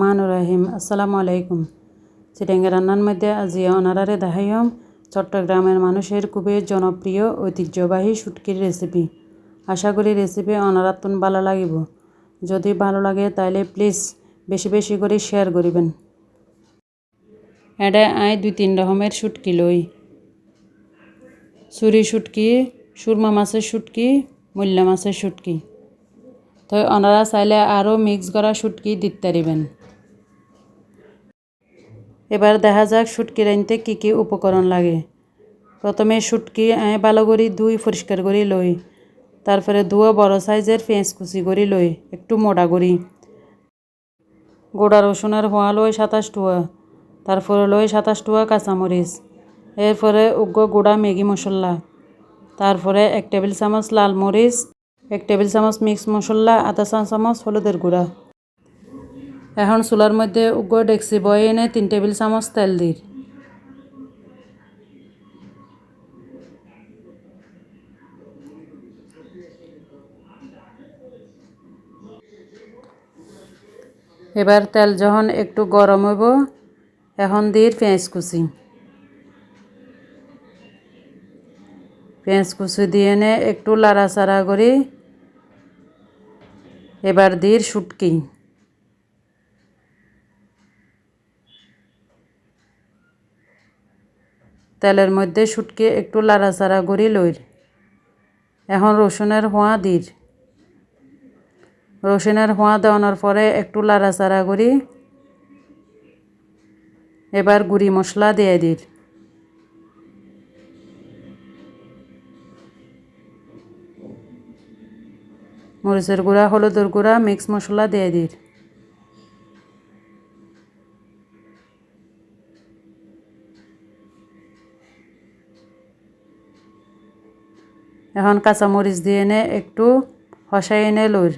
আসসালামু আলাইকুম চিটাঙ্গা রান্নার মধ্যে আজি অনারারে দেখাইম চট্টগ্রামের মানুষের খুবই জনপ্রিয় ঐতিহ্যবাহী শুটকির রেসিপি আশা করি রেসিপি অনারাতুন ভালো লাগিব যদি ভালো লাগে তাহলে প্লিজ বেশি বেশি করে শেয়ার করিবেন এটা আই দুই তিন রকমের শুটকি লই চুরি শুটকি সুরমা মাছের শুটকি মূল্যা মাছের শুটকি তো ওনারা চাইলে আরও মিক্স করা শুটকি দিতে পারিবেন এবার দেখা যাক শুটকি রাঁধতে কী কী উপকরণ লাগে। প্রথমে শুটকি ভালো করে দুই পরিষ্কার করে লই। তারপরে দুয়ো বড় সাইজের পেঁয়াজ কুচি করে লই, একটু মোটা করি। গোড়া রসুনের হোয়া লই সাতাশ টুয়া। তারপরে লই সাতাশ টুয়া কাঁচামরিচ। এরপরে উগ্র গুঁড়া ম্যাগি মশলা। তারপরে এক টেবিল চামচ লাল মরিচ, এক টেবিল চামচ মিক্স মশলা, আধা চা চামচ হলুদের গুঁড়া। এখন চুলার মধ্যে উগ্র ডেক্সি, বয়ে এনে তিন টেবিল চামচ তেল দিই এবার তেল যখন একটু গরম হইব, এখন দিই পেঁয়াজ কুচি। পেঁয়াজ কুচি দিয়ে এনে একটু লাড়াচাড়া করি এবার দিই শুটকি। তেলের মধ্যে শুটকি একটু লাড়াচাড়া করি লইর। এখন রসুনের হোঁয়া দির। রসুনের হোঁয়া দেওয়ানোর পরে একটু লাড়াচাড়া করি। এবার গুঁড়ি মশলা দিয়ে দির। মরিচের গুঁড়া, হলুদের গুঁড়া, মিক্স মশলা দিয়ে দির। এখন কাঁচামরিচ দিয়ে এনে একটু হসাই এনে লইর।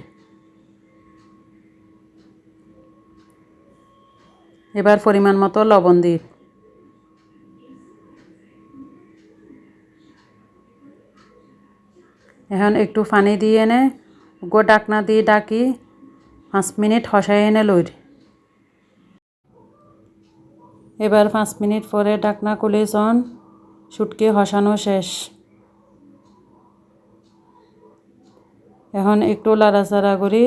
এবার পরিমাণ মতো লবণ দিই। এখন একটু পানি দিয়ে এনে গো ডাকনা দিয়ে ডাকি, পাঁচ মিনিট হসাই এনে লইর। এবার পাঁচ মিনিট পরে ডাকনা খুলে চন শুটকি হসানো শেষ। এখন একটু লাড়াচাড়া করি।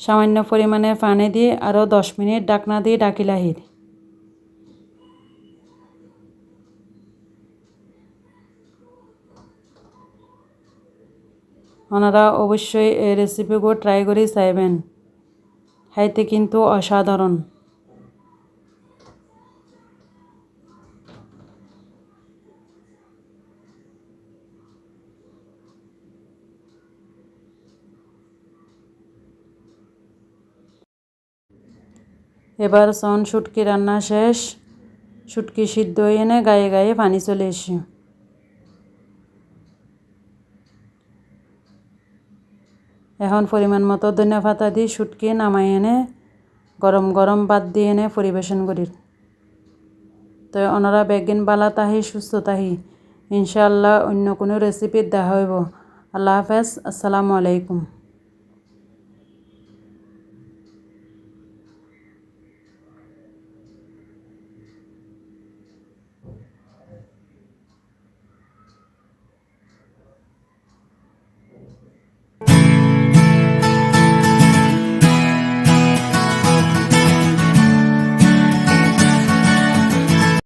সামান্য পরিমাণে পানি দিয়ে আরও দশ মিনিট ডাকনা দিয়ে ডাকি লাহির ওনারা অবশ্যই এই রেসিপিগুলো ট্রাই করে চাইবেন। খাইতে কিন্তু অসাধারণ এবার সন শুটকি রান্না শেষ। শুটকি সিদ্ধ এনে গায়ে গায়ে পানি চলে এসে। এখন পরিমাণ মতো ধনিয়া পাতা দিয়ে শুটকি নামাই এনে গরম গরম ভাত দিয়ে এনে পরিবেশন করি। তো ওনারা বেগিন বালা তাহি, সুস্থ তাহি। ইনশাল্লাহ অন্য কোনো রেসিপির দেখা হইব। আল্লাহ হাফেজ। আসসালামু আলাইকুম।